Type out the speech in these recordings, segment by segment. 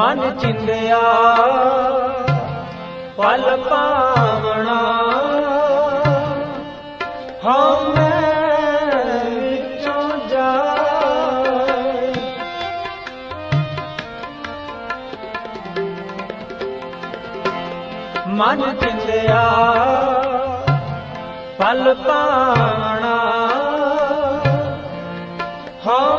ਮਨ ਚਿੰਦਿਆ ਪਲ ਪਾਵਣਾ। ਹਉ ਮੈਂ ਵਿੱਚੋਂ ਜਾਏ। ਮਨ ਚਿੰਦਿਆ ਪਲ ਪਾਵਣਾ। ਹਉ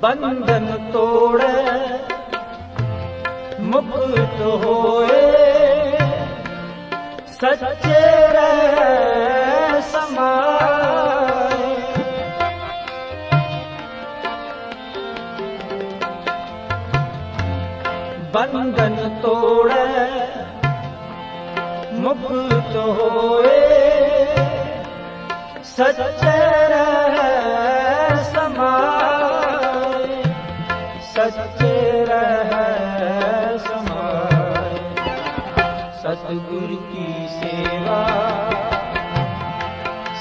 ਬੰਧਨ ਤੋੜੈ ਮੁਕਤ ਹੋਏ। ਸੱਚੇ ਰਹਿ ਸਮਾਏ। ਬੰਧਨ ਤੋੜੈ ਮੁਕਤ ਹੋਏ। ਸੱਚੇ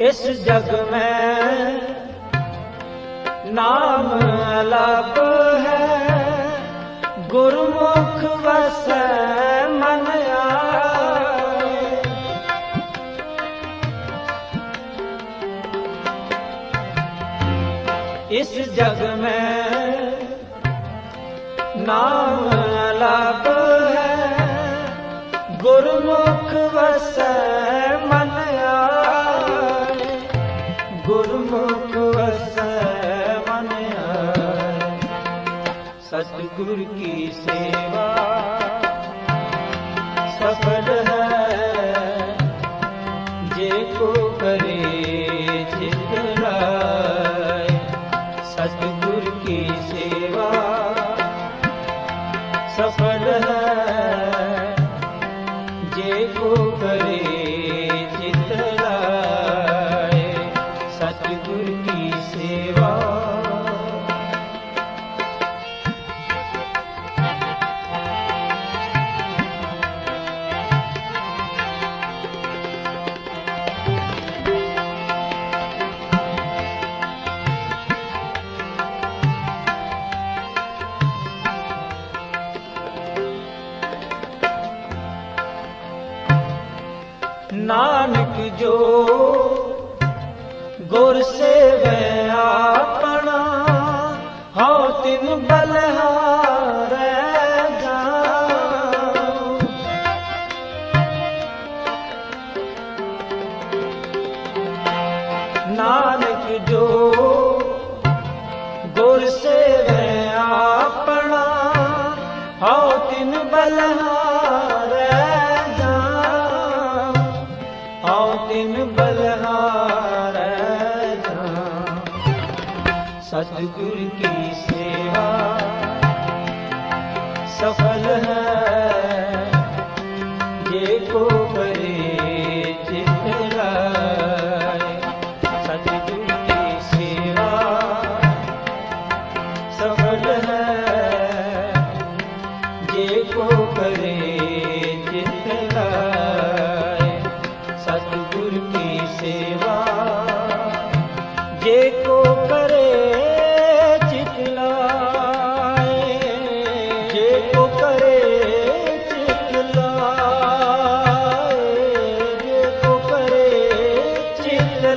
ਇਸ ਜਗ ਮੈਂ ਨਾਮ ਅਲਪ ਹੈ। ਗੁਰਮੁਖ ਵਸੈ ਮਨ ਆਏ। ਇਸ ਜਗ ਮੈਂ ਨਾਮ ਅਲਪ ਹੈ। ਗੁਰਮੁਖ ਸਤਿਗੁਰ ਕੀ ਸੇਵਾ ਸਫਲ ਗੁਰ ਸੇਵਿਆ सतगुर की सेवा सफल है